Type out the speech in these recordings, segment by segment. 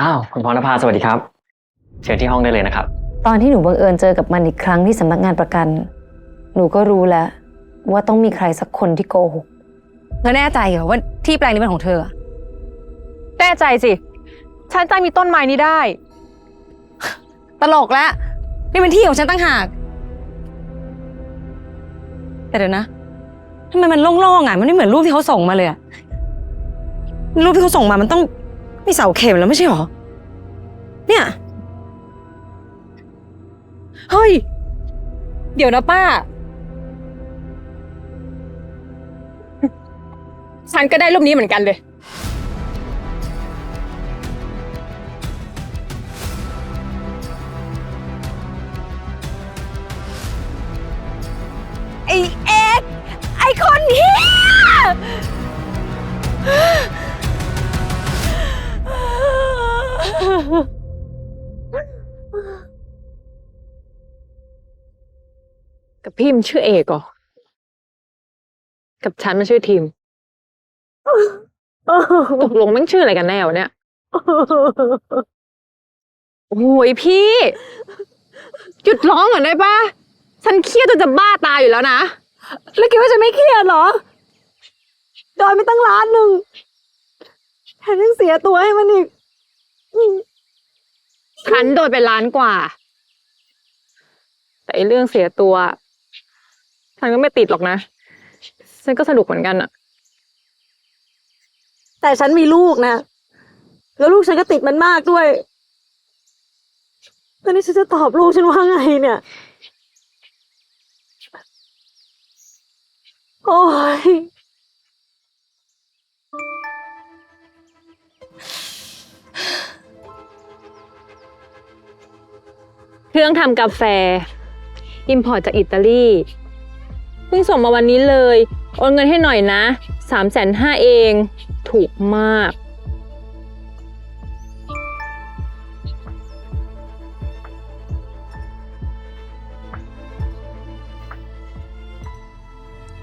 อ้าวคุณพรณภาสวัสดีครับ เชิญที่ห้องได้เลยนะครับ ตอนที่หนูบังเอิญเจอกับมันอีกครั้งที่สำนักงานประกัน หนูก็รู้แล้ว ว่าต้องมีใครสักคนที่โกหกเธอแน่ใจเหรอว่าที่แปลงนี้เป็นของเธออะแน่ใจสิ ฉันจะมีต้นไม้นี้ได้ ตลกแล้ว นี่เป็นที่ของฉันตั้งหาก แต่เดี๋ยวนะทำไมมันโล่งๆอะมันไม่เหมือนรูปที่เขาส่งมาเลยอะรูปที่เขาส่งมามันต้อง มีเสาเข็มแล้วไม่ใช่หรอ เนี่ย เฮ้ย เดี๋ยวนะป้า ฉันก็ได้รูปนี้เหมือนกันเลย กับพี่มันชื่อเอกเหรอ กับฉันมันชื่อทีม ตกลงแม่งชื่ออะไรกันแน่วะเนี่ย โอ้ยพี่ หยุดร้องก่อนได้ปะฉันเครียดจนจะบ้าตายอยู่แล้วนะ แล้วคิดว่าจะไม่เครียดเหรอ โดนไปตั้งล้านหนึ่งแถมยังเสียตัวให้มันอีก ฉันโดนไปล้านกว่า แต่ไอ้เรื่องเสียตัวฉันก็ไม่ติดหรอกนะ ฉันก็สนุกเหมือนกันอะแต่ฉันมีลูกนะ แล้วลูกฉันก็ติดมันมากด้วย ตอนนี้ฉันจะตอบลูกฉันว่าไงเนี่ย โอ้ย รื่องทำกาแฟอิมพอร์ตจากอิตาลีเพิ่งส่งมาวันนี้เลย โอนเงินให้หน่อยนะสามแสนห้าเอง ถูกมาก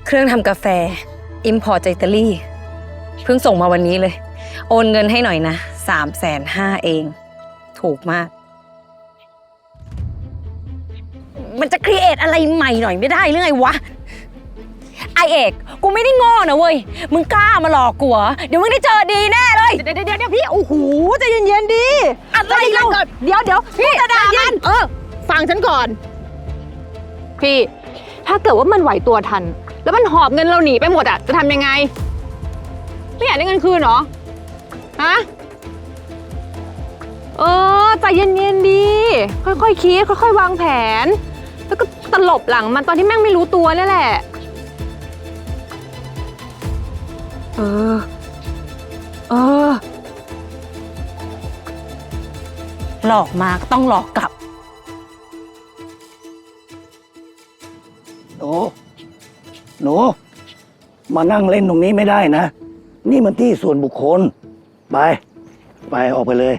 เครื่องทำกาแฟอิมพอร์ตจากอิตาลีเพิ่งส่งมาวันนี้เลย โอนเงินให้หน่อยนะสามแสนห้าเอง ถูกมาก มันจะครีเอทอะไรใหม่หน่อยไม่ได้หรือไงวะ ไอเอก กูไม่ได้โง่นะเว้ย มึงกล้ามาหลอกกูเหรอเดี๋ยวมึงได้เจอดีแน่เลย เดี๋ยวเดี๋ยวเดี๋ยวพี่ โอ้โหใจเย็นๆดีอะไรเราเดี๋ยวเดี๋ยวพี่จะด่ามันเออ ฟังฉันก่อน พี่ ถ้าเกิดว่ามันไหวตัวทัน แล้วมันหอบเงินเราหนีไปหมดอะจะทำยังไง ไม่อยากได้เงินคืนเหรอ ฮะ เออใจเย็นๆดี ค่อยๆคิดค่อยๆ วางแผน แล้วก็ตลบหลังมันตอนที่แม่งไม่รู้ตัวนี่แหละ เออ เออ หลอกมาก็ต้องหลอกกลับ หนู หนู มานั่งเล่นตรงนี้ไม่ได้นะ นี่มันที่ส่วนบุคคล ไป ไปออกไปเลย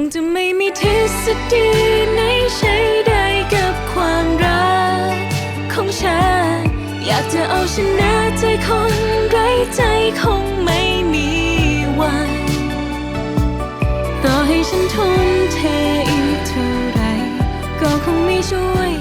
งจะไม่มีทฤษฎีไหนใช้ได้กับความรักของฉัน อยากจะเอาชนะใจคนไร้ใจคงไม่มีวัน ต่อให้ฉันทุ่มเทอีกเท่าไรก็คงไม่ช่วย